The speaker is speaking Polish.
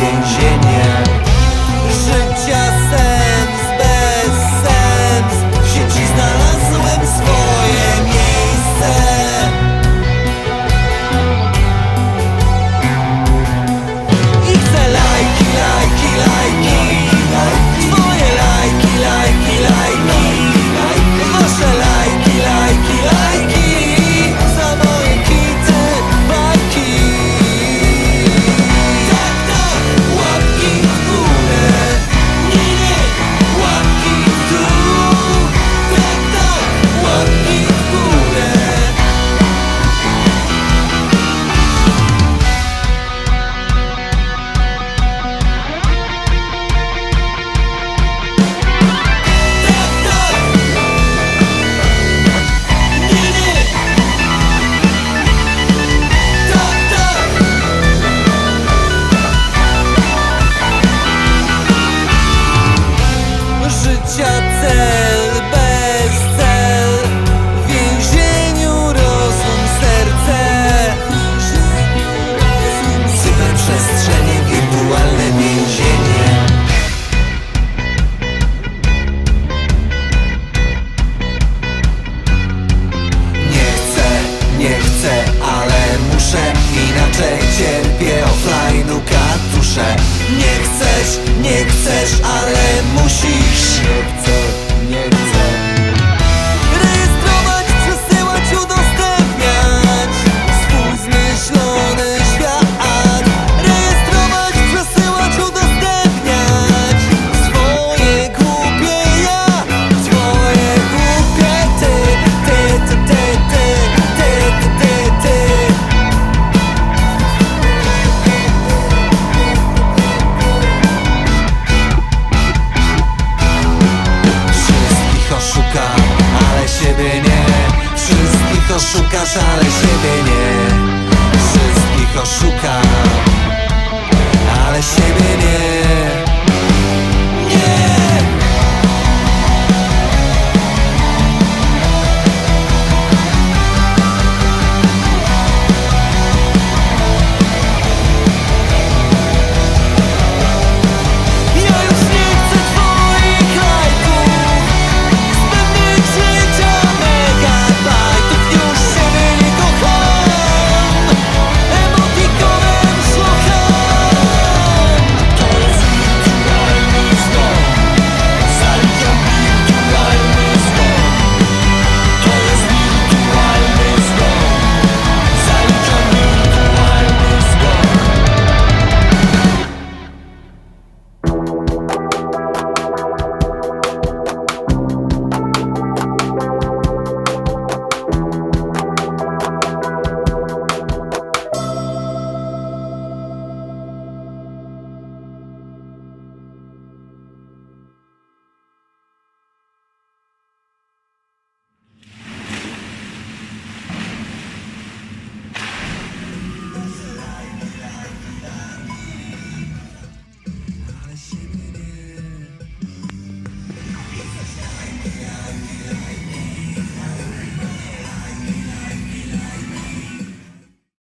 więzienie życia cel bez cel. W więzieniu rozum serce. Cyberprzestrzenie wirtualne więzienie. Nie chcę, nie chcę, ale muszę. Inaczej cierpię offline'u katusze. Nie chcesz, nie chcesz. oszukasz, ale siebie nie. Wszystkich oszukam, ale siebie nie.